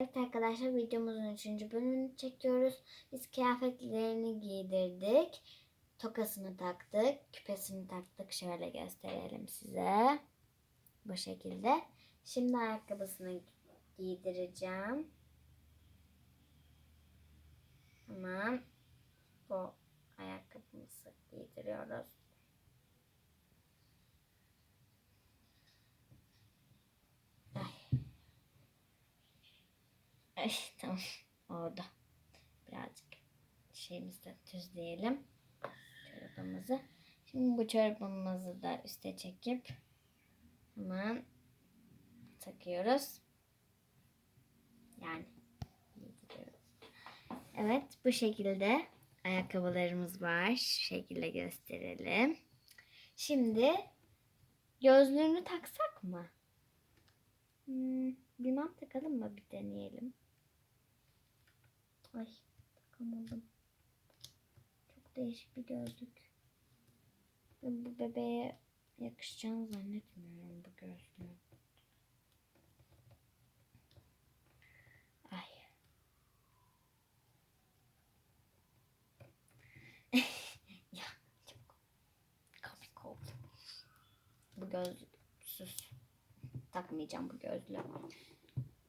Evet arkadaşlar videomuzun 3. bölümünü çekiyoruz. Biz kıyafetlerini giydirdik. Tokasını taktık. Küpesini taktık. Şöyle gösterelim size. Bu şekilde. Şimdi ayakkabısını giydireceğim. Hemen bu ayakkabımızı giydiriyoruz. Ay tamam orada. Birazcık şeyimizi de düzleyelim. Çorabımızı. Şimdi bu çorabımızı da üste çekip hemen takıyoruz. Yani. Evet bu şekilde ayakkabılarımız var. Şu şekilde gösterelim. Şimdi gözlüğünü taksak mı? Hmm, bilmem takalım mı bir deneyelim. Ay takamadım. Çok değişik bir gözlük. Ve bu bebeğe yakışacağını zannetmiyorum bu gözlüğün. Ay. ya çok komik oldu. Bu gözlüksüz takmayacağım bu gözlüğü.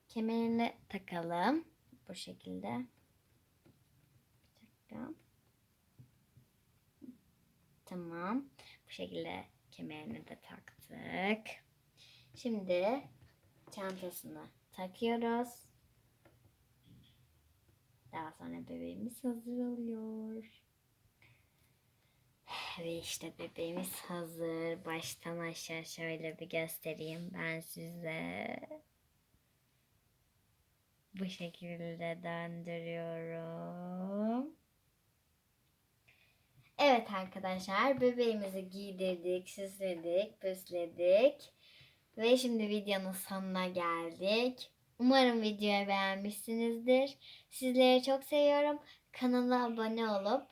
Kemerini takalım. Bu şekilde. Bir dakika. Tamam. Bu şekilde kemerini de taktık. Şimdi çantasını takıyoruz. Daha sonra bebeğimiz hazır oluyor. Ve işte bebeğimiz hazır. Baştan aşağı şöyle bir göstereyim ben size. Bu şekilde döndürüyorum. Evet arkadaşlar bebeğimizi giydirdik, süsledik, püsledik. Ve şimdi videonun sonuna geldik. Umarım videoyu beğenmişsinizdir. Sizleri çok seviyorum. Kanala abone olup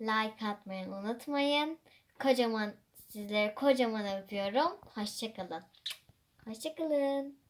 like atmayı unutmayın. Kocaman sizleri kocaman öpüyorum. Hoşçakalın. Hoşçakalın.